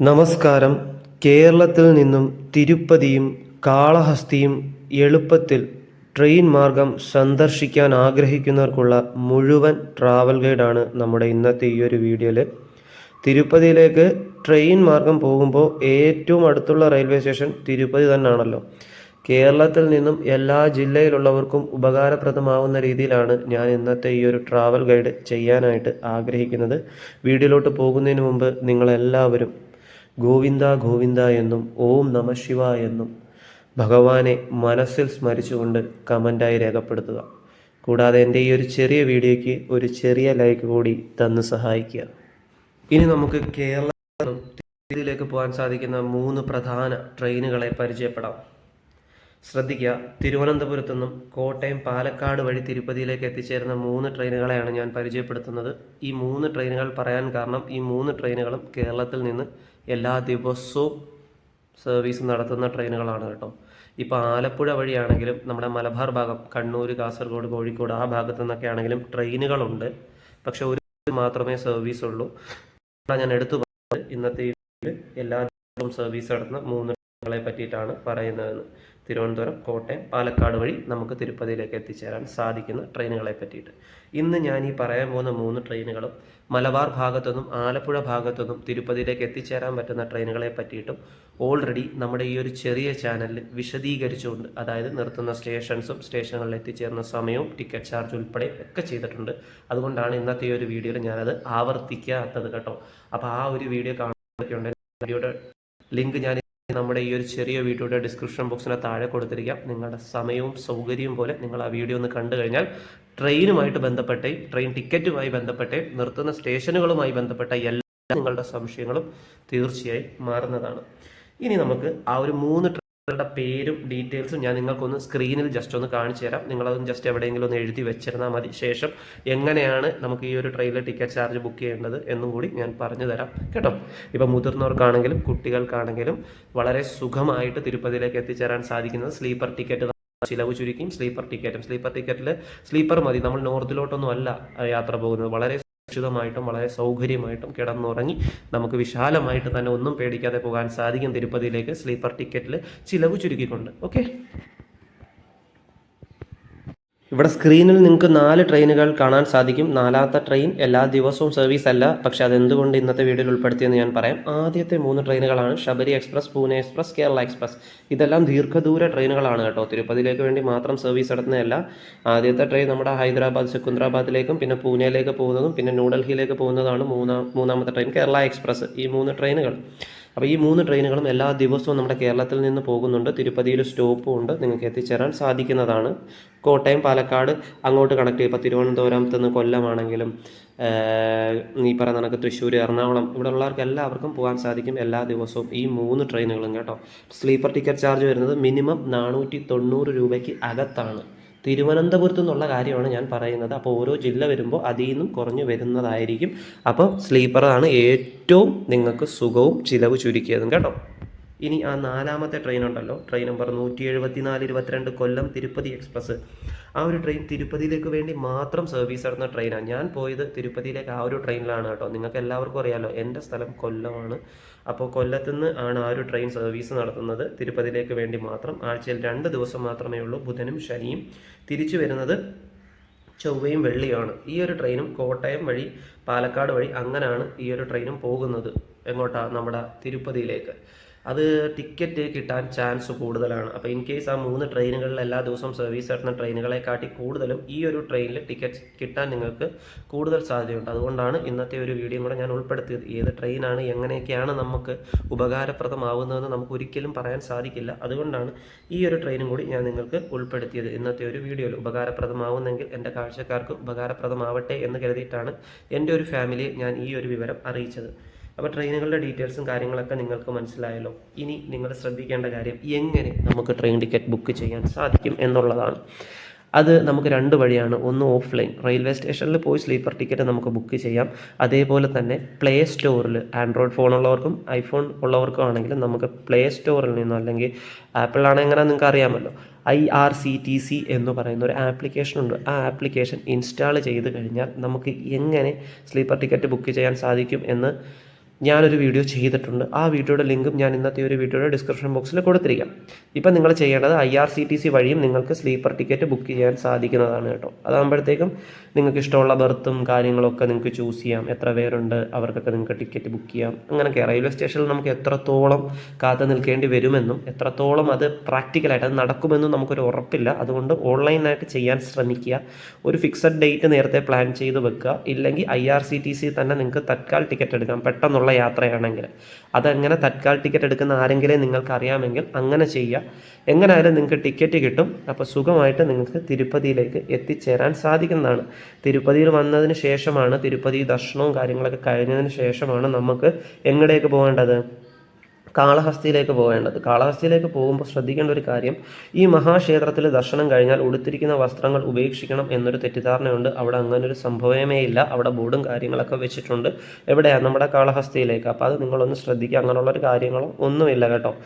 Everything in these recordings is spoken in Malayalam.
നമസ്കാരം. കേരളത്തിൽ നിന്നും തിരുപ്പതിയും കാളഹസ്തിയും എളുപ്പത്തിൽ ട്രെയിൻ മാർഗം സന്ദർശിക്കാൻ ആഗ്രഹിക്കുന്നവർക്കുള്ള മുഴുവൻ ട്രാവൽ ഗൈഡാണ് നമ്മുടെ ഇന്നത്തെ ഈ ഒരു വീഡിയോയിൽ തിരുപ്പതിയിലേക്ക് ട്രെയിൻ മാർഗം പോകുമ്പോൾ ഏറ്റവും അടുത്തുള്ള റെയിൽവേ സ്റ്റേഷൻ തിരുപ്പതി തന്നെയാണല്ലോ കേരളത്തിൽ നിന്നും എല്ലാ ജില്ലയിലുള്ളവർക്കും ഉപകാരപ്രദമാവുന്ന രീതിയിലാണ് ഞാൻ ഇന്നത്തെ ഈ ഒരു ട്രാവൽ ഗൈഡ് ചെയ്യാനായിട്ട് ആഗ്രഹിക്കുന്നത്. വീഡിയോയിലോട്ട് പോകുന്നതിന് മുമ്പ് നിങ്ങളെല്ലാവരും ഗോവിന്ദ ഗോവിന്ദ എന്നും ഓം നമ ശിവ എന്നും ഭഗവാനെ മനസ്സിൽ സ്മരിച്ചുകൊണ്ട് കമന്റായി രേഖപ്പെടുത്തുക. കൂടാതെ എന്റെ ഈ ഒരു ചെറിയ വീഡിയോയ്ക്ക് ഒരു ചെറിയ ലൈക്ക് കൂടി തന്ന് സഹായിക്കുക. ഇനി നമുക്ക് കേരളത്തിലേക്ക് പോകാൻ സാധിക്കുന്ന മൂന്ന് പ്രധാന ട്രെയിനുകളെ പരിചയപ്പെടാം. ശ്രദ്ധിക്കുക തിരുവനന്തപുരത്തു നിന്നും കോട്ടയം പാലക്കാട് വഴി തിരുപ്പതിയിലേക്ക് എത്തിച്ചേരുന്ന മൂന്ന് ട്രെയിനുകളെയാണ് ഞാൻ പരിചയപ്പെടുത്തുന്നത്. ഈ മൂന്ന് ട്രെയിനുകൾ പറയാൻ കാരണം ഈ മൂന്ന് ട്രെയിനുകളും കേരളത്തിൽ നിന്ന് എല്ലാ ദിവസവും സർവീസ് നടത്തുന്ന ട്രെയിനുകളാണ് കേട്ടോ. ഇപ്പോൾ ആലപ്പുഴ വഴിയാണെങ്കിലും നമ്മുടെ മലബാർ ഭാഗം കണ്ണൂർ കാസർഗോഡ് കോഴിക്കോട് ആ ഭാഗത്തു നിന്നൊക്കെ ആണെങ്കിലും ട്രെയിനുകളുണ്ട് പക്ഷെ ഒരു മാത്രമേ സർവീസ് ഉള്ളൂ. ഞാൻ എടുത്തു ഇന്നത്തെ എല്ലാ ദിവസവും സർവീസ് നടത്തുന്ന മൂന്ന് ട്രെയിനുകളെ പറ്റിയിട്ടാണ് പറയുന്നതെന്ന്. തിരുവനന്തപുരം കോട്ടയം പാലക്കാട് വഴി നമുക്ക് തിരുപ്പതിയിലേക്ക് എത്തിച്ചേരാൻ സാധിക്കുന്ന ട്രെയിനുകളെ പറ്റിയിട്ട്. ഇന്ന് ഞാൻ ഈ പറയാൻ പോകുന്ന മൂന്ന് ട്രെയിനുകളും മലബാർ ഭാഗത്തുനിന്നും ആലപ്പുഴ ഭാഗത്തുനിന്നും തിരുപ്പതിയിലേക്ക് എത്തിച്ചേരാൻ പറ്റുന്ന ട്രെയിനുകളെ പറ്റിയിട്ടും ഓൾറെഡി നമ്മുടെ ഈ ഒരു ചെറിയ ചാനലിൽ വിശദീകരിച്ചുകൊണ്ട് അതായത് നിർത്തുന്ന സ്റ്റേഷൻസും സ്റ്റേഷനുകളിൽ എത്തിച്ചേരുന്ന സമയവും ടിക്കറ്റ് ചാർജ് ഉൾപ്പെടെ ഒക്കെ ചെയ്തിട്ടുണ്ട്. അതുകൊണ്ടാണ് ഇന്നത്തെ ഈ ഒരു വീഡിയോയിൽ ഞാനത് ആവർത്തിക്കാത്തത് കേട്ടോ. അപ്പോൾ ആ ഒരു വീഡിയോ കാണുന്നതൊക്കെ വീഡിയോയുടെ ലിങ്ക് ഞാൻ നമ്മുടെ ഈ ഒരു ചെറിയ വീഡിയോയുടെ ഡിസ്ക്രിപ്ഷൻ ബോക്സിന് താഴെ കൊടുത്തിരിക്കാം. നിങ്ങളുടെ സമയവും സൗകര്യവും പോലെ നിങ്ങൾ ആ വീഡിയോ ഒന്ന് കണ്ടു കഴിഞ്ഞാൽ ട്രെയിനുമായിട്ട് ബന്ധപ്പെട്ടേ ട്രെയിൻ ടിക്കറ്റുമായി ബന്ധപ്പെട്ടേ നിർത്തുന്ന സ്റ്റേഷനുകളുമായി ബന്ധപ്പെട്ട എല്ലാ നിങ്ങളുടെ സംശയങ്ങളും തീർച്ചയായും മാറുന്നതാണ്. ഇനി നമുക്ക് ആ ഒരു മൂന്ന് ട്രെയിനുകളുടെ പേരും ഡീറ്റെയിൽസും ഞാൻ നിങ്ങൾക്കൊന്ന് സ്ക്രീനിൽ ജസ്റ്റ് ഒന്ന് കാണിച്ചു തരാം. നിങ്ങളതൊന്ന് ജസ്റ്റ് എവിടെയെങ്കിലും ഒന്ന് എഴുതി വെച്ചിരുന്നാൽ മതി. ശേഷം എങ്ങനെയാണ് നമുക്ക് ഈ ഒരു ട്രെയിനിലെ ടിക്കറ്റ് ചാർജ് ബുക്ക് ചെയ്യേണ്ടത് എന്നും കൂടി ഞാൻ പറഞ്ഞു തരാം. കേട്ടോ? ഇപ്പോൾ മുതിർന്നവർക്കാണെങ്കിലും കുട്ടികൾക്കാണെങ്കിലും വളരെ സുഖമായിട്ട് തിരുപ്പതിയിലേക്ക് എത്തിച്ചേരാൻ സാധിക്കുന്നത് സ്ലീപ്പർ ടിക്കറ്റ് ചിലവ് ചുരുക്കിയും സ്ലീപ്പർ ടിക്കറ്റും സ്ലീപ്പർ ടിക്കറ്റിൽ സ്ലീപ്പർ മതി. നമ്മൾ നോർത്തിലോട്ടൊന്നും അല്ല യാത്ര പോകുന്നത്. വളരെ സുരക്ഷിതമായിട്ടും വളരെ സൗകര്യമായിട്ടും കിടന്നുറങ്ങി നമുക്ക് വിശാലമായിട്ട് തന്നെ ഒന്നും പേടിക്കാതെ പോകാൻ സാധിക്കും തിരുപ്പതിയിലേക്ക്. സ്ലീപ്പർ ടിക്കറ്റിൽ ചിലവ് ചുരുക്കിക്കൊണ്ട്. ഓക്കെ? ഇവിടെ സ്ക്രീനിൽ നിങ്ങൾക്ക് നാല് ട്രെയിനുകൾ കാണാൻ സാധിക്കും. നാലാമത്തെ ട്രെയിൻ എല്ലാ ദിവസവും സർവീസ് അല്ല. പക്ഷെ അതെന്തുകൊണ്ട് ഇന്നത്തെ വീഡിയോയിൽ ഉൾപ്പെടുത്തിയെന്ന് ഞാൻ പറയാം. ആദ്യത്തെ മൂന്ന് ട്രെയിനുകളാണ് Sabari express Pune express Kerala express ഇതെല്ലാം ദീർഘദൂര ട്രെയിനുകളാണ് കേട്ടോ. തിരുപ്പതിയിലേക്ക് വേണ്ടി മാത്രം സർവീസ് നടത്തുന്നതല്ല. ആദ്യത്തെ ട്രെയിൻ നമ്മുടെ ഹൈദരാബാദ് സെക്കുന്ദ്രാബാദിലേക്കും പിന്നെ പൂനെയിലേക്ക് പോകുന്നതും പിന്നെ ന്യൂഡൽഹിയിലേക്ക് പോകുന്നതാണ് മൂന്നാം മൂന്നാമത്തെ ട്രെയിൻ കേരള എക്സ്പ്രസ് ഈ മൂന്ന് ട്രെയിനുകൾ അപ്പോൾ ഈ മൂന്ന് ട്രെയിനുകളും എല്ലാ ദിവസവും നമ്മുടെ കേരളത്തിൽ നിന്ന് പോകുന്നുണ്ട്. തിരുപ്പതിയിൽ സ്റ്റോപ്പും ഉണ്ട്. നിങ്ങൾക്ക് എത്തിച്ചേരാൻ സാധിക്കുന്നതാണ്. കോട്ടയം പാലക്കാട് അങ്ങോട്ട് കണക്ട് ചെയ്യും ഇപ്പോൾ തിരുവനന്തപുരത്ത് നിന്ന് കൊല്ലമാണെങ്കിലും ഈ പറയുന്ന കണക്ക് തൃശ്ശൂർ എറണാകുളം ഇവിടെ ഉള്ളവർക്ക് എല്ലാവർക്കും പോകാൻ സാധിക്കും എല്ലാ ദിവസവും ഈ മൂന്ന് ട്രെയിനുകളും കേട്ടോ. സ്ലീപ്പർ ടിക്കറ്റ് ചാർജ് വരുന്നത് മിനിമം നാനൂറ്റി തൊണ്ണൂറ് രൂപയ്ക്ക് അകത്താണ്. തിരുവനന്തപുരത്തു നിന്നുള്ള കാര്യമാണ് ഞാൻ പറയുന്നത്. അപ്പോൾ ഓരോ ജില്ല വരുമ്പോൾ അതിൽ നിന്നും കുറഞ്ഞു വരുന്നതായിരിക്കും. അപ്പോൾ സ്ലീപ്പറാണ് ഏറ്റവും നിങ്ങൾക്ക് സുഖവും ചിലവ് ചുരുക്കിയതും കേട്ടോ. ഇനി ആ നാലാമത്തെ ട്രെയിൻ ഉണ്ടല്ലോ. ട്രെയിൻ നമ്പർ നൂറ്റി എഴുപത്തി നാല് ഇരുപത്തിരണ്ട് കൊല്ലം തിരുപ്പതി എക്സ്പ്രസ് ആ ഒരു ട്രെയിൻ തിരുപ്പതിയിലേക്ക് വേണ്ടി മാത്രം സർവീസ് നടന്ന ട്രെയിനാണ് ഞാൻ പോയത് തിരുപ്പതിയിലേക്ക് ആ ഒരു ട്രെയിനിലാണ് കേട്ടോ. നിങ്ങൾക്ക് എല്ലാവർക്കും അറിയാമല്ലോ എന്റെ സ്ഥലം കൊല്ലമാണ്. അപ്പോൾ കൊല്ലത്തു നിന്ന് ആണ് ആ ഒരു ട്രെയിൻ സർവീസ് നടത്തുന്നത്. തിരുപ്പതിയിലേക്ക് വേണ്ടി മാത്രം. ആഴ്ചയിൽ രണ്ട് ദിവസം മാത്രമേ ഉള്ളൂ. ബുധനും ശനിയും തിരിച്ചു വരുന്നത് ചൊവ്വയും വെള്ളിയാണ് ഈ ഒരു ട്രെയിനും കോട്ടയം വഴി പാലക്കാട് വഴി അങ്ങനെയാണ് ഈ ഒരു ട്രെയിനും പോകുന്നത്. എങ്ങോട്ടാണ് നമ്മുടെ തിരുപ്പതിയിലേക്ക്. അത് ടിക്കറ്റ് കിട്ടാൻ ചാൻസ് കൂടുതലാണ്. അപ്പോൾ ഇൻ കേസ് ആ മൂന്ന് ട്രെയിനുകളിൽ എല്ലാ ദിവസവും സർവീസ് നടത്തുന്ന ട്രെയിനുകളെ കാട്ടി കൂടുതലും ഈ ഒരു ട്രെയിനിൽ ടിക്കറ്റ് കിട്ടാൻ നിങ്ങൾക്ക് കൂടുതൽ സാധ്യതയുണ്ട്. അതുകൊണ്ടാണ് ഇന്നത്തെ ഒരു വീഡിയോ കൂടെ ഞാൻ ഉൾപ്പെടുത്തിയത്. ഏത് ട്രെയിനാണ് എങ്ങനെയൊക്കെയാണ് നമുക്ക് ഉപകാരപ്രദമാവുന്നതെന്ന് നമുക്ക് ഒരിക്കലും പറയാൻ സാധിക്കില്ല. അതുകൊണ്ടാണ് ഈ ഒരു ട്രെയിനും കൂടി ഞാൻ നിങ്ങൾക്ക് ഉൾപ്പെടുത്തിയത്. ഇന്നത്തെ ഒരു വീഡിയോയിൽ ഉപകാരപ്രദമാവുന്നെങ്കിൽ എന്റെ കാഴ്ചക്കാർക്ക് ഉപകാരപ്രദമാവട്ടെ എന്ന് കരുതിയിട്ടാണ് എന്റെ ഒരു ഫാമിലിയെ ഞാൻ ഈ ഒരു വിവരം അറിയിച്ചത്. അപ്പോൾ ട്രെയിനുകളുടെ ഡീറ്റെയിൽസും കാര്യങ്ങളൊക്കെ നിങ്ങൾക്ക് മനസ്സിലായല്ലോ. ഇനി നിങ്ങൾ ശ്രദ്ധിക്കേണ്ട കാര്യം എങ്ങനെ നമുക്ക് ട്രെയിൻ ടിക്കറ്റ് ബുക്ക് ചെയ്യാൻ സാധിക്കും എന്നുള്ളതാണ്. അത് നമുക്ക് രണ്ട് വഴിയാണ്. ഒന്ന് ഓഫ്ലൈൻ റെയിൽവേ സ്റ്റേഷനിൽ പോയി സ്ലീപ്പർ ടിക്കറ്റ് നമുക്ക് ബുക്ക് ചെയ്യാം. അതേപോലെ തന്നെ പ്ലേ സ്റ്റോറിൽ ആൻഡ്രോയിഡ് ഫോൺ ഉള്ളവർക്കും ഐഫോൺ ഉള്ളവർക്കും ആണെങ്കിലും നമുക്ക് പ്ലേ സ്റ്റോറിൽ നിന്നോ അല്ലെങ്കിൽ ആപ്പിളാണ് എങ്ങനെ നിങ്ങൾക്ക് അറിയാമല്ലോ. I R C T C എന്ന് പറയുന്ന ഒരു ആപ്ലിക്കേഷൻ ഉണ്ട്. ആ ആപ്ലിക്കേഷൻ ഇൻസ്റ്റാൾ ചെയ്ത് കഴിഞ്ഞാൽ നമുക്ക് എങ്ങനെ സ്ലീപ്പർ ടിക്കറ്റ് ബുക്ക് ചെയ്യാൻ സാധിക്കും എന്ന് ഞാനൊരു വീഡിയോ ചെയ്തിട്ടുണ്ട്. ആ വീഡിയോയുടെ ലിങ്കും ഞാൻ ഇന്നത്തെ ഒരു വീഡിയോയുടെ ഡിസ്ക്രിപ്ഷൻ ബോക്സിൽ കൊടുത്തിരിക്കാം. ഇപ്പം നിങ്ങൾ ചെയ്യേണ്ടത് I R C T C വഴിയും നിങ്ങൾക്ക് സ്ലീപ്പർ ടിക്കറ്റ് ബുക്ക് ചെയ്യാൻ സാധിക്കുന്നതാണ് കേട്ടോ. അതാകുമ്പോഴത്തേക്കും നിങ്ങൾക്ക് ഇഷ്ടമുള്ള ബർത്തും കാര്യങ്ങളൊക്കെ നിങ്ങൾക്ക് ചൂസ് ചെയ്യാം. എത്ര പേരുണ്ട് അവർക്കൊക്കെ നിങ്ങൾക്ക് ടിക്കറ്റ് ബുക്ക് ചെയ്യാം. അങ്ങനെയൊക്കെ റെയിൽവേ സ്റ്റേഷനിൽ നമുക്ക് എത്രത്തോളം കാത്തു നിൽക്കേണ്ടി വരുമെന്നും എത്രത്തോളം അത് പ്രാക്ടിക്കലായിട്ട് അത് നടക്കുമെന്നും നമുക്കൊരു ഉറപ്പില്ല. അതുകൊണ്ട് ഓൺലൈനായിട്ട് ചെയ്യാൻ ശ്രമിക്കുക. ഒരു ഫിക്സഡ് ഡേറ്റ് നേരത്തെ പ്ലാൻ ചെയ്ത് വെക്കുക. ഇല്ലെങ്കിൽ I R C T C തന്നെ നിങ്ങൾക്ക് തത്കാൽ ടിക്കറ്റ് എടുക്കാം. പെട്ടെന്നുള്ള യാത്രയാണെങ്കിൽ. അതെങ്ങനെ തത്കാൽ ടിക്കറ്റ് എടുക്കുന്ന ആരെങ്കിലും നിങ്ങൾക്ക് അറിയാമെങ്കിൽ അങ്ങനെ ചെയ്യുക. എങ്ങനെയായാലും നിങ്ങൾക്ക് ടിക്കറ്റ് കിട്ടും. അപ്പോൾ സുഖമായിട്ട് നിങ്ങൾക്ക് തിരുപ്പതിയിലേക്ക് എത്തിച്ചേരാൻ സാധിക്കുന്നതാണ്. തിരുപ്പതിയിൽ വന്നതിന് ശേഷമാണ് തിരുപ്പതി ദർശനവും കാര്യങ്ങളൊക്കെ കഴിഞ്ഞതിന് ശേഷമാണ് നമുക്ക് എങ്ങടേക്ക് പോകേണ്ടത്? കാളഹസ്തിയിലേക്ക് പോകേണ്ടത്. കാളഹസ്തിയിലേക്ക് പോകുമ്പോൾ ശ്രദ്ധിക്കേണ്ട ഒരു കാര്യം ഈ മഹാക്ഷേത്രത്തിൽ ദർശനം കഴിഞ്ഞാൽ ഉടുത്തിരിക്കുന്ന വസ്ത്രങ്ങൾ ഉപേക്ഷിക്കണം എന്നൊരു തെറ്റിദ്ധാരണയുണ്ട്. അവിടെ അങ്ങനെ ഒരു സംഭവമേ ഇല്ല. അവിടെ ബോർഡും കാര്യങ്ങളൊക്കെ വെച്ചിട്ടുണ്ട്. എവിടെയാണ് നമ്മുടെ കാളഹസ്തിയിലേക്ക്. അപ്പോൾ അത് നിങ്ങളൊന്ന് ശ്രദ്ധിക്കുക. അങ്ങനെയുള്ളൊരു കാര്യങ്ങളോ ഒന്നുമില്ല കേട്ടോ.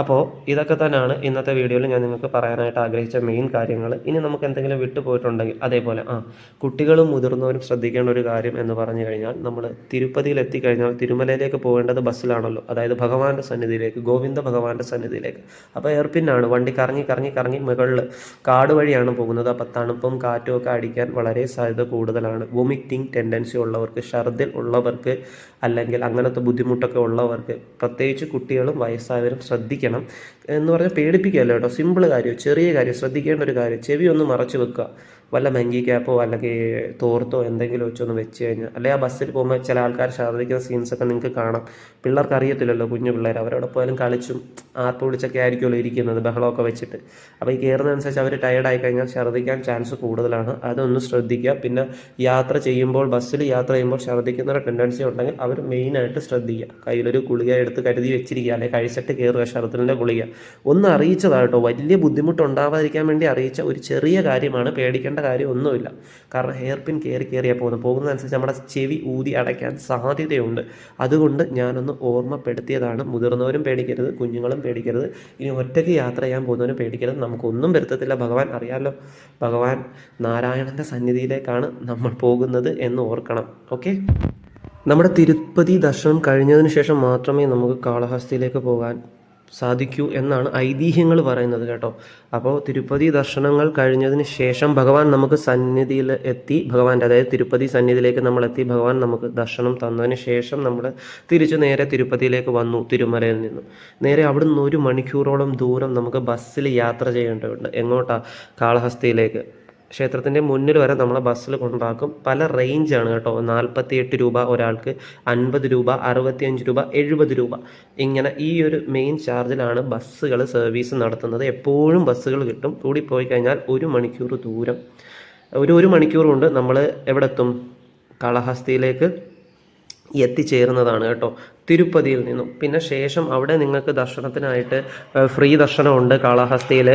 അപ്പോൾ ഇതൊക്കെ തന്നെയാണ് ഇന്നത്തെ വീഡിയോയിൽ ഞാൻ നിങ്ങൾക്ക് പറയാനായിട്ട് ആഗ്രഹിച്ച മെയിൻ കാര്യങ്ങൾ. ഇനി നമുക്ക് എന്തെങ്കിലും വിട്ടുപോയിട്ടുണ്ടെങ്കിൽ അതേപോലെ ആ കുട്ടികളും മുതിർന്നവരും ശ്രദ്ധിക്കേണ്ട ഒരു കാര്യം എന്ന് പറഞ്ഞു കഴിഞ്ഞാൽ നമ്മൾ തിരുപ്പതിയിൽ എത്തിക്കഴിഞ്ഞാൽ തിരുമലയിലേക്ക് പോകേണ്ടത് ബസ്സിലാണല്ലോ. അതായത് ഭഗവാന്റെ സന്നിധിയിലേക്ക് ഗോവിന്ദ ഭഗവാന്റെ സന്നിധിയിലേക്ക്. അപ്പോൾ എയർപിന്നാണ് വണ്ടി കറങ്ങി കറങ്ങി കറങ്ങി മുകളിൽ കാട് വഴിയാണ് പോകുന്നത്. അപ്പോൾ തണുപ്പും കാറ്റും ഒക്കെ അടിക്കാൻ വളരെ സാധ്യത കൂടുതലാണ്. വൊമിറ്റിംഗ് ടെൻഡൻസി ഉള്ളവർക്ക് ഷർദിൽ ഉള്ളവർക്ക് അല്ലെങ്കിൽ അങ്ങനത്തെ ബുദ്ധിമുട്ടൊക്കെ ഉള്ളവർക്ക് പ്രത്യേകിച്ച് കുട്ടികളും വയസ്സായവരും ശ്രദ്ധിക്കണം എന്ന് പറഞ്ഞാൽ പേടിപ്പിക്കുകയല്ല കേട്ടോ. സിമ്പിൾ കാര്യം ചെറിയ കാര്യം ശ്രദ്ധിക്കേണ്ട ഒരു കാര്യം. ചെവി ഒന്ന് മറച്ചു വെക്കുക. വല്ല മങ്കി ക്യാപ്പോ അല്ലെങ്കിൽ തോർത്തോ എന്തെങ്കിലും വെച്ചൊന്ന് വെച്ച് കഴിഞ്ഞാൽ അല്ലെങ്കിൽ ആ ബസ്സിൽ പോകുമ്പോൾ ചില ആൾക്കാർ ശാർദിക്കുന്ന സീൻസ് ഒക്കെ നിങ്ങൾക്ക് കാണാം. പിള്ളേർക്ക് അറിയത്തില്ലല്ലോ കുഞ്ഞു പിള്ളേർ അവരവിടെ പോയാലും കളിച്ചും ആർപ്പ് വിളിച്ചൊക്കെ ആയിരിക്കുമല്ലോ ഇരിക്കുന്നത് ബഹളമൊക്കെ വെച്ചിട്ട്. അപ്പോൾ ഈ കയറുന്നതനുസരിച്ച് അവർ ടയർഡായി കഴിഞ്ഞാൽ ഛർദ്ദിക്കാൻ ചാൻസ് കൂടുതലാണ്. അതൊന്ന് ശ്രദ്ധിക്കുക. പിന്നെ യാത്ര ചെയ്യുമ്പോൾ ബസ്സിൽ യാത്ര ചെയ്യുമ്പോൾ ഛർദ്ദിക്കുന്ന ഒരു ടെൻഡൻസി ഉണ്ടെങ്കിൽ അവർ മെയിനായിട്ട് ശ്രദ്ധിക്കുക. കയ്യിലൊരു ഗുളിക എടുത്ത് കരുതി വെച്ചിരിക്കുക അല്ലെങ്കിൽ കഴിച്ചിട്ട് കയറുക ഛർദ്ദിലിന്റെ ഗുളിക. ഒന്ന് അറിയിച്ചതാട്ടോ വലിയ ബുദ്ധിമുട്ടുണ്ടാവാതിരിക്കാൻ വേണ്ടി അറിയിച്ച ഒരു ചെറിയ കാര്യമാണ് പേടിക്കേണ്ട കാര്യം ഒന്നുമില്ല. കാരണം ഹെയർ പിൻ കയറി കയറിയാൽ പോകുന്നത്. പോകുന്നതനുസരിച്ച് നമ്മുടെ ചെവി ഊതി അടയ്ക്കാൻ സാധ്യതയുണ്ട്. അതുകൊണ്ട് ഞാനൊന്ന് ഓർമ്മപ്പെടുത്തിയതാണ്. മുതിർന്നവരും പേടിക്കരുത് കുഞ്ഞുങ്ങളും പേടിക്കരുത്. ഇനി ഒറ്റയ്ക്ക് യാത്ര ചെയ്യാൻ പോകുന്നവരും പേടിക്കരുത്. നമുക്കൊന്നും വരുത്തത്തില്ല. ഭഗവാൻ അറിയാമല്ലോ ഭഗവാൻ നാരായണന്റെ സന്നിധിയിലേക്കാണ് നമ്മൾ പോകുന്നത് എന്ന് ഓർക്കണം. ഓക്കെ? നമ്മുടെ തിരുപ്പതി ദർശനം കഴിഞ്ഞതിന് ശേഷം മാത്രമേ നമുക്ക് കാളഹസ്തിയിലേക്ക് പോകാൻ സാധിക്കൂ എന്നാണ് ഐതിഹ്യങ്ങൾ പറയുന്നത് കേട്ടോ. അപ്പോൾ തിരുപ്പതി ദർശനങ്ങൾ കഴിഞ്ഞതിന് ശേഷം ഭഗവാൻ നമുക്ക് സന്നിധിയിൽ എത്തി. ഭഗവാന്റെ അതായത് തിരുപ്പതി സന്നിധിയിലേക്ക് നമ്മൾ എത്തി. ഭഗവാൻ നമുക്ക് ദർശനം തന്നതിന് ശേഷം നമ്മൾ തിരിച്ചു നേരെ തിരുപ്പതിയിലേക്ക് വന്നു തിരുമലയിൽ നിന്നും. നേരെ അവിടുന്ന് ഒരു മണിക്കൂറോളം ദൂരം നമുക്ക് ബസ്സിൽ യാത്ര ചെയ്യേണ്ടതുണ്ട്. എങ്ങോട്ടാ? കാളഹസ്തിയിലേക്ക്. ക്ഷേത്രത്തിന്റെ മുന്നിൽ വരെ നമ്മളെ ബസ്സിൽ കൊണ്ടാക്കും. പല റേഞ്ചാണ് കേട്ടോ. നാൽപ്പത്തി എട്ട് രൂപ ഒരാൾക്ക് അൻപത് രൂപ അറുപത്തിയഞ്ച് രൂപ എഴുപത് രൂപ. ഇങ്ങനെ ഈ ഒരു മെയിൻ ചാർജിലാണ് ബസ്സുകൾ സർവീസ് നടത്തുന്നത്. എപ്പോഴും ബസ്സുകൾ കിട്ടും. കൂടി പോയി കഴിഞ്ഞാൽ ഒരു മണിക്കൂർ ദൂരം. ഒരു ഒരു മണിക്കൂർ കൊണ്ട് നമ്മൾ എവിടെ എത്തും കാളഹസ്തിയിലേക്ക് എത്തിച്ചേരുന്നതാണ് കേട്ടോ. തിരുപ്പതിയിൽ നിന്നും. പിന്നെ ശേഷം അവിടെ നിങ്ങൾക്ക് ദർശനത്തിനായിട്ട് ഫ്രീ ദർശനമുണ്ട് കാളഹസ്തിയിൽ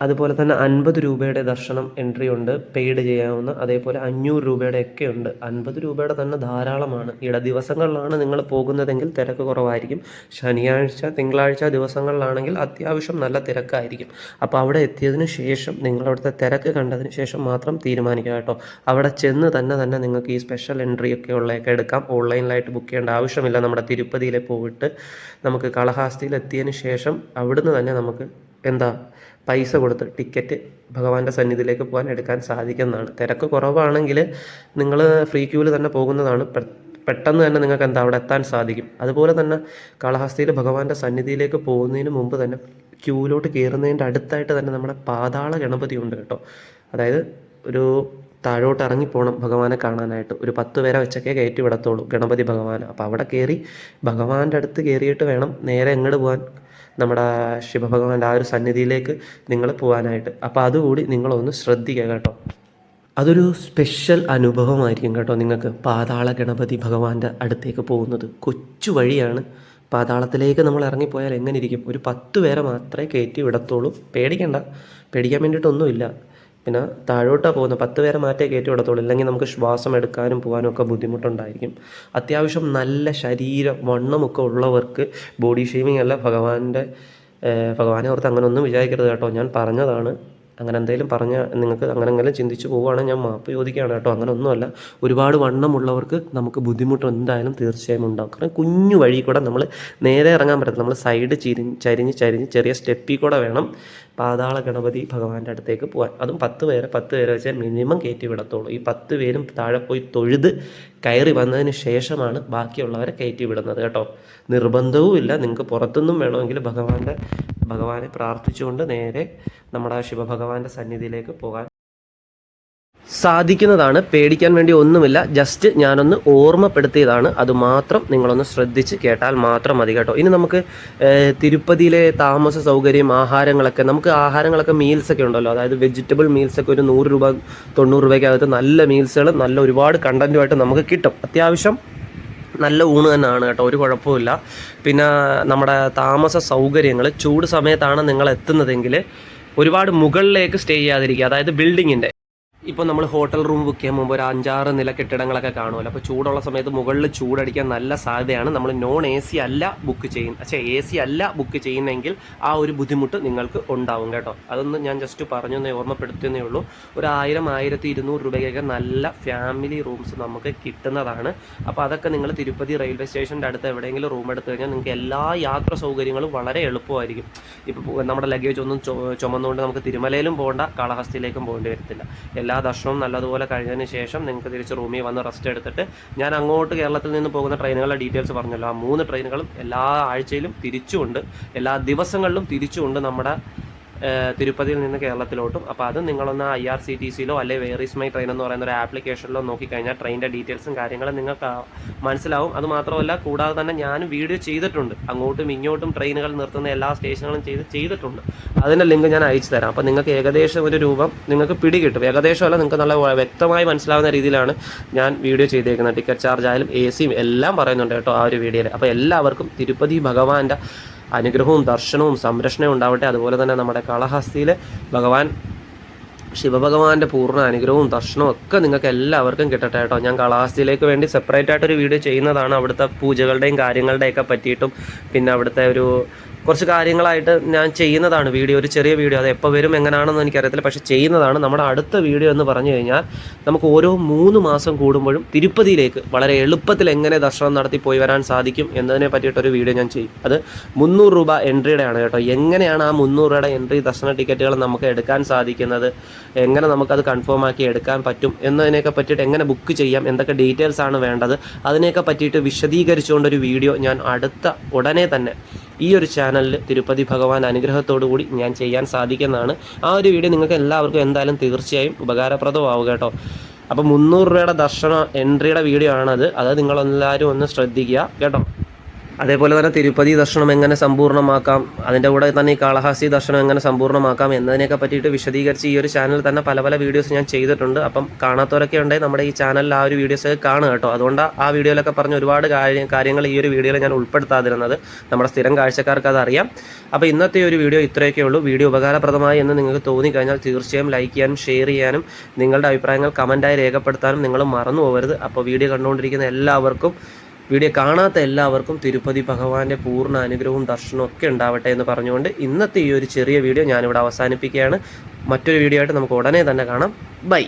അതുപോലെ തന്നെ അൻപത് രൂപയുടെ ദർശനം എൻട്രി ഉണ്ട് പെയ്ഡ് ചെയ്യാവുന്ന അതേപോലെ അഞ്ഞൂറ് രൂപയുടെ ഒക്കെ ഉണ്ട്. അൻപത് രൂപയുടെ തന്നെ ധാരാളമാണ്. ഇട ദിവസങ്ങളിലാണ് നിങ്ങൾ പോകുന്നതെങ്കിൽ തിരക്ക് കുറവായിരിക്കും. ശനിയാഴ്ച തിങ്കളാഴ്ച ദിവസങ്ങളിലാണെങ്കിൽ അത്യാവശ്യം നല്ല തിരക്കായിരിക്കും. അപ്പോൾ അവിടെ എത്തിയതിന് ശേഷം നിങ്ങൾ അവിടുത്തെ തിരക്ക് കണ്ടതിന് ശേഷം മാത്രം തീരുമാനിക്കുക കേട്ടോ. അവിടെ ചെന്ന് തന്നെ തന്നെ നിങ്ങൾക്ക് ഈ സ്പെഷ്യൽ എൻട്രി ഒക്കെ ഉള്ളതൊക്കെ എടുക്കാം. ഓൺലൈനിലായിട്ട് ബുക്ക് ചെയ്യേണ്ട ആവശ്യമില്ല. നമ്മുടെ തിരുപ്പതിയിലെ പോയിട്ട് നമുക്ക് കളഹാസ്തിയിൽ എത്തിയതിന് ശേഷം അവിടുന്ന് തന്നെ നമുക്ക് എന്താ പൈസ കൊടുത്ത് ടിക്കറ്റ് ഭഗവാന്റെ സന്നിധിയിലേക്ക് പോകാൻ എടുക്കാൻ സാധിക്കുന്നതാണ്. തിരക്ക് കുറവാണെങ്കിൽ നിങ്ങൾ ഫ്രീ ക്യൂവിൽ തന്നെ പോകുന്നതാണ്. പെട്ടെന്ന് തന്നെ നിങ്ങൾക്ക് എന്താ അവിടെ എത്താൻ സാധിക്കും. അതുപോലെ തന്നെ കാളഹസ്തിയിൽ ഭഗവാന്റെ സന്നിധിയിലേക്ക് പോകുന്നതിന് മുമ്പ് തന്നെ ക്യൂവിലോട്ട് കയറുന്നതിന്റെ അടുത്തായിട്ട് തന്നെ നമ്മുടെ പാതാള ഗണപതി ഉണ്ട് കേട്ടോ. അതായത് ഒരു താഴോട്ട് ഇറങ്ങിപ്പോകണം ഭഗവാനെ കാണാനായിട്ട്. ഒരു പത്ത് പേരെ വെച്ചൊക്കെ കയറ്റി വിടത്തുള്ളൂ ഗണപതി ഭഗവാൻ അപ്പോൾ അവിടെ കയറി ഭഗവാന്റെ അടുത്ത് കയറിയിട്ട് വേണം നേരെ എങ്ങോട്ട് പോകാൻ നമ്മുടെ ശിവഭഗവാന്റെ ആ ഒരു സന്നിധിയിലേക്ക് നിങ്ങൾ പോകാനായിട്ട് അപ്പോൾ അതുകൂടി നിങ്ങളൊന്ന് ശ്രദ്ധിക്കുക കേട്ടോ. അതൊരു സ്പെഷ്യൽ അനുഭവമായിരിക്കും കേട്ടോ നിങ്ങൾക്ക് പാതാള ഗണപതി ഭഗവാന്റെ അടുത്തേക്ക് പോകുന്നത്. കൊച്ചു വഴിയാണ്. പാതാളത്തിലേക്ക് നമ്മൾ ഇറങ്ങിപ്പോയാൽ എങ്ങനെ ഇരിക്കും? ഒരു പത്ത് പേരെ മാത്രമേ കയറ്റി വിടത്തുള്ളൂ. പേടിക്കണ്ട. പേടിക്കാൻ വേണ്ടിയിട്ടൊന്നുമില്ല. പിന്നെ താഴോട്ടാണ് പോകുന്നത് പത്ത് പേരെ മാറ്റേ കയറ്റി വിടത്തുള്ളൂ ഇല്ലെങ്കിൽ നമുക്ക് ശ്വാസം എടുക്കാനും പോകാനും ഒക്കെ ബുദ്ധിമുട്ടുണ്ടായിരിക്കും. അത്യാവശ്യം നല്ല ശരീരം വണ്ണമൊക്കെ ഉള്ളവർക്ക് ബോഡി ഷേമിംഗ് അല്ല ഭഗവാന്റെ ഭഗവാനെ ഓർത്ത് അങ്ങനെ ഒന്നും വിചാരിക്കരുത് കേട്ടോ. ഞാൻ പറഞ്ഞതാണ്. അങ്ങനെ എന്തെങ്കിലും പറഞ്ഞ നിങ്ങൾക്ക് അങ്ങനെ എന്തെങ്കിലും ചിന്തിച്ച് പോവുകയാണെങ്കിൽ ഞാൻ മാപ്പ് ചോദിക്കുകയാണ് കേട്ടോ. അങ്ങനെ ഒന്നുമല്ല ഒരുപാട് വണ്ണമുള്ളവർക്ക് നമുക്ക് ബുദ്ധിമുട്ട് എന്തായാലും തീർച്ചയായും ഉണ്ടാകും കാരണം കുഞ്ഞു വഴി കൂടെ നമ്മൾ നേരെ ഇറങ്ങാൻ പറ്റത്തില്ല. നമ്മൾ സൈഡ് ചിരിഞ്ഞ് ചരിഞ്ഞ് ചരിഞ്ഞ് ചെറിയ സ്റ്റെപ്പിൽ കൂടെ വേണം പാതാള ഗണപതി ഭഗവാന്റെ അടുത്തേക്ക് പോകാൻ അതും പത്ത് പേരെ പത്ത് പേരെ വെച്ചാൽ മിനിമം കയറ്റി വിടത്തുള്ളൂ. ഈ പത്ത് പേരും താഴെ പോയി തൊഴുത് കയറി വന്നതിന് ശേഷമാണ് ബാക്കിയുള്ളവരെ കയറ്റി വിടുന്നത് കേട്ടോ. നിർബന്ധവും ഇല്ല നിങ്ങൾക്ക് പുറത്തുനിന്നും വേണമെങ്കിൽ ഭഗവാന്റെ ഭഗവാനെ പ്രാർത്ഥിച്ചുകൊണ്ട് നേരെ നമ്മുടെ ശിവഭഗവാന്റെ സന്നിധിയിലേക്ക് പോകാൻ സാധിക്കുന്നതാണ്. പേടിക്കാൻ വേണ്ടി ഒന്നുമില്ല. ജസ്റ്റ് ഞാനൊന്ന് ഓർമ്മപ്പെടുത്തിയതാണ്. അത് മാത്രം നിങ്ങളൊന്ന് ശ്രദ്ധിച്ച് കേട്ടാൽ മാത്രം മതി കേട്ടോ. ഇനി നമുക്ക് തിരുപ്പതിയിലെ താമസ സൗകര്യം ആഹാരങ്ങളൊക്കെ നമുക്ക് ആഹാരങ്ങളൊക്കെ മീൽസൊക്കെ ഉണ്ടല്ലോ. അതായത് വെജിറ്റബിൾ മീൽസൊക്കെ ഒരു നൂറ് രൂപ തൊണ്ണൂറ് രൂപയ്ക്കകത്ത് നല്ല മീൽസുകൾ നല്ല ഒരുപാട് കണ്ടന്റുമായിട്ട് നമുക്ക് കിട്ടും. അത്യാവശ്യം നല്ല ഊണ് തന്നെയാണ് കേട്ടോ. ഒരു കുഴപ്പമില്ല പിന്നെ നമ്മുടെ താമസ സൗകര്യങ്ങൾ ചൂട് സമയത്താണ് നിങ്ങൾ എത്തുന്നതെങ്കിൽ ഒരുപാട് മുകളിലേക്ക് സ്റ്റേ ചെയ്യാതിരിക്കുക. അതായത് ബിൽഡിങ്ങിന്റെ ഇപ്പോൾ നമ്മൾ ഹോട്ടൽ റൂം ബുക്ക് ചെയ്യാൻ മുമ്പ് ഒരു അഞ്ചാറ് നില കെട്ടിടങ്ങളൊക്കെ കാണുമല്ലോ. അപ്പോൾ ചൂടുള്ള സമയത്ത് മുകളിൽ ചൂടടിക്കാൻ നല്ല സാധ്യതയാണ്. നമ്മൾ നോൺ എ സി അല്ല ബുക്ക് ചെയ്യുന്ന പക്ഷേ എ സി അല്ല ബുക്ക് ചെയ്യുന്നെങ്കിൽ ആ ഒരു ബുദ്ധിമുട്ട് നിങ്ങൾക്ക് ഉണ്ടാവും കേട്ടോ. അതൊന്നും ഞാൻ ജസ്റ്റ് പറഞ്ഞു എന്നേ ഓർമ്മപ്പെടുത്തുന്നേ ഉള്ളൂ. ഒരു ആയിരം ആയിരത്തി ഇരുന്നൂറ് രൂപയ്ക്കൊക്കെ നല്ല ഫാമിലി റൂംസ് നമുക്ക് കിട്ടുന്നതാണ്. അപ്പോൾ അതൊക്കെ നിങ്ങൾ തിരുപ്പതി റെയിൽവേ സ്റ്റേഷന്റെ അടുത്ത് എവിടെയെങ്കിലും റൂം എടുത്തു കഴിഞ്ഞാൽ നിങ്ങൾക്ക് എല്ലാ യാത്ര സൗകര്യങ്ങളും വളരെ എളുപ്പമായിരിക്കും. ഇപ്പോൾ നമ്മുടെ ലഗേജ് ഒന്നും ചുമന്നുകൊണ്ട് നമുക്ക് തിരുമലയിലും പോകേണ്ട കാളഹസ്തിയിലേക്കും പോകേണ്ടി വരത്തില്ല. എല്ലാ ദർശനവും നല്ലതുപോലെ കഴിഞ്ഞതിന് ശേഷം നിങ്ങൾക്ക് തിരിച്ച് റൂമിൽ വന്ന് റെസ്റ്റ് എടുത്തിട്ട് ഞാൻ അങ്ങോട്ട് കേരളത്തിൽ നിന്ന് പോകുന്ന ട്രെയിനുകളുടെ ഡീറ്റെയിൽസ് പറഞ്ഞല്ലോ. ആ മൂന്ന് ട്രെയിനുകളും എല്ലാ ആഴ്ചയിലും തിരിച്ചുകൊണ്ട് എല്ലാ ദിവസങ്ങളിലും തിരിച്ചുകൊണ്ട് നമ്മുടെ തിരുപ്പതിയിൽ നിന്ന് കേരളത്തിലോട്ടും. അപ്പോൾ അത് നിങ്ങളൊന്ന് ഐ ആർ സി ടി സിയിലോ അല്ലെങ്കിൽ വേറീസ് മൈ ട്രെയിൻ എന്ന് പറയുന്ന ഒരു ആപ്ലിക്കേഷനിലോ നോക്കിക്കഴിഞ്ഞാൽ ട്രെയിനിന്റെ ഡീറ്റെയിൽസും കാര്യങ്ങളും നിങ്ങൾക്ക് മനസ്സിലാവും. അത് മാത്രമല്ല കൂടാതെ തന്നെ ഞാനും വീഡിയോ ചെയ്തിട്ടുണ്ട്. അങ്ങോട്ടും ഇങ്ങോട്ടും ട്രെയിനുകൾ നിർത്തുന്ന എല്ലാ സ്റ്റേഷനുകളും ചെയ്ത് ചെയ്തിട്ടുണ്ട്. അതിന്റെ ലിങ്ക് ഞാൻ അയച്ചു തരാം. അപ്പോൾ നിങ്ങൾക്ക് ഏകദേശം ഒരു രൂപം നിങ്ങൾക്ക് പിടികിട്ടും ഏകദേശമല്ല നിങ്ങൾക്ക് നല്ല വ്യക്തമായി മനസ്സിലാവുന്ന രീതിയിലാണ് ഞാൻ വീഡിയോ ചെയ്തേക്കുന്നത്. ടിക്കറ്റ് ചാർജ് ആയാലും എ സിയും എല്ലാം പറയുന്നുണ്ട് കേട്ടോ ആ ഒരു വീഡിയോയിൽ അപ്പോൾ എല്ലാവർക്കും തിരുപ്പതി ഭഗവാന്റെ അനുഗ്രഹവും ദർശനവും സംരക്ഷണവും ഉണ്ടാവട്ടെ. അതുപോലെ തന്നെ നമ്മുടെ കാളഹസ്തിയിൽ ഭഗവാൻ ശിവഭഗവാന്റെ പൂർണ അനുഗ്രഹവും ദർശനവും ഒക്കെ നിങ്ങൾക്ക് എല്ലാവർക്കും കിട്ടട്ടെ കേട്ടോ. ഞാൻ കാളഹസ്തിയിലേക്ക് വേണ്ടി സെപ്പറേറ്റ് ആയിട്ടൊരു വീഡിയോ ചെയ്യുന്നതാണ് അവിടുത്തെ പൂജകളുടെയും കാര്യങ്ങളുടെയൊക്കെ പറ്റിയിട്ടും പിന്നെ അവിടുത്തെ ഒരു കുറച്ച് കാര്യങ്ങളായിട്ട് ഞാൻ ചെയ്യുന്നതാണ് വീഡിയോ ഒരു ചെറിയ വീഡിയോ അത് എപ്പോൾ വരും എങ്ങനെയാണെന്ന് എനിക്കറിയത്തില്ല. പക്ഷേ ചെയ്യുന്നതാണ് നമ്മുടെ അടുത്ത വീഡിയോ എന്ന് പറഞ്ഞു കഴിഞ്ഞാൽ നമുക്ക് ഓരോ മൂന്ന് മാസം കൂടുമ്പോഴും തിരുപ്പതിയിലേക്ക് വളരെ എളുപ്പത്തിൽ എങ്ങനെ ദർശനം നടത്തി പോയി വരാൻ സാധിക്കും എന്നതിനെ പറ്റിയിട്ടൊരു വീഡിയോ ഞാൻ ചെയ്യും. അത് മുന്നൂറ് രൂപ എൻട്രിയുടെ ആണ് കേട്ടോ. എങ്ങനെയാണ് ആ മുന്നൂറ് രൂപയുടെ എൻട്രി ദർശന ടിക്കറ്റുകൾ നമുക്ക് എടുക്കാൻ സാധിക്കുന്നത് എങ്ങനെ നമുക്കത് കൺഫേം ആക്കി എടുക്കാൻ പറ്റും എന്നതിനെയൊക്കെ പറ്റിയിട്ട് എങ്ങനെ ബുക്ക് ചെയ്യാം എന്തൊക്കെ ഡീറ്റെയിൽസ് ആണ് വേണ്ടത് അതിനെയൊക്കെ പറ്റിയിട്ട് വിശദീകരിച്ചുകൊണ്ടൊരു വീഡിയോ ഞാൻ അടുത്ത ഉടനെ തന്നെ ഈ ഒരു ചാനലിൽ തിരുപ്പതി ഭഗവാൻ അനുഗ്രഹത്തോടു കൂടി ഞാൻ ചെയ്യാൻ സാധിക്കുന്നതാണ്. ആ ഒരു വീഡിയോ നിങ്ങൾക്ക് എല്ലാവർക്കും എന്തായാലും തീർച്ചയായും ഉപകാരപ്രദമാവുക കേട്ടോ. അപ്പോൾ മുന്നൂറ് രൂപയുടെ ദർശന എൻട്രിയുടെ വീഡിയോ ആണത്. അത് നിങ്ങളെല്ലാവരും ഒന്ന് ശ്രദ്ധിക്കുക കേട്ടോ. അതേപോലെ തന്നെ തിരുപ്പതി ദർശനം എങ്ങനെ സമ്പൂർണമാക്കാം അതിന്റെ കൂടെ തന്നെ ഈ കാളഹാസി ദർശനം എങ്ങനെ സമ്പൂർണമാക്കാം എന്നതിനെയൊക്കെ പറ്റിയിട്ട് വിശദീകരിച്ച് ഈ ഒരു ചാനൽ തന്നെ പല പല വീഡിയോസ് ഞാൻ ചെയ്തിട്ടുണ്ട്. അപ്പം കാണാത്തവരൊക്കെ ഉണ്ടെങ്കിൽ നമ്മുടെ ഈ ചാനലിൽ ആ ഒരു വീഡിയോസ് കാണുക കേട്ടോ. അതുകൊണ്ട് ആ വീഡിയോയിലൊക്കെ പറഞ്ഞ ഒരുപാട് കാര്യം കാര്യങ്ങൾ ഈ ഒരു വീഡിയോയിൽ ഞാൻ ഉൾപ്പെടുത്താതിരുന്നത്. നമ്മുടെ സ്ഥിരം കാഴ്ചക്കാർക്ക് അതറിയാം അപ്പോൾ ഇന്നത്തെ ഒരു വീഡിയോ ഇത്രയൊക്കെ ഉള്ളൂ. വീഡിയോ ഉപകാരപ്രദമായി എന്ന് നിങ്ങൾക്ക് തോന്നിക്കഴിഞ്ഞാൽ തീർച്ചയായും ലൈക്ക് ചെയ്യാനും ഷെയർ ചെയ്യാനും നിങ്ങളുടെ അഭിപ്രായങ്ങൾ കമന്റായി രേഖപ്പെടുത്താനും നിങ്ങൾ മറന്നു പോകരുത്. അപ്പോൾ വീഡിയോ കണ്ടുകൊണ്ടിരിക്കുന്ന എല്ലാവർക്കും വീഡിയോ കാണാത്ത എല്ലാവർക്കും തിരുപ്പതി ഭഗവാന്റെ പൂർണ അനുഗ്രഹവും ദർശനവും ഒക്കെ ഉണ്ടാവട്ടെ എന്ന് പറഞ്ഞുകൊണ്ട് ഇന്നത്തെ ഈ ഒരു ചെറിയ വീഡിയോ ഞാനിവിടെ അവസാനിപ്പിക്കുകയാണ്. മറ്റൊരു വീഡിയോ ആയിട്ട് നമുക്ക് ഉടനെ തന്നെ കാണാം. ബൈ.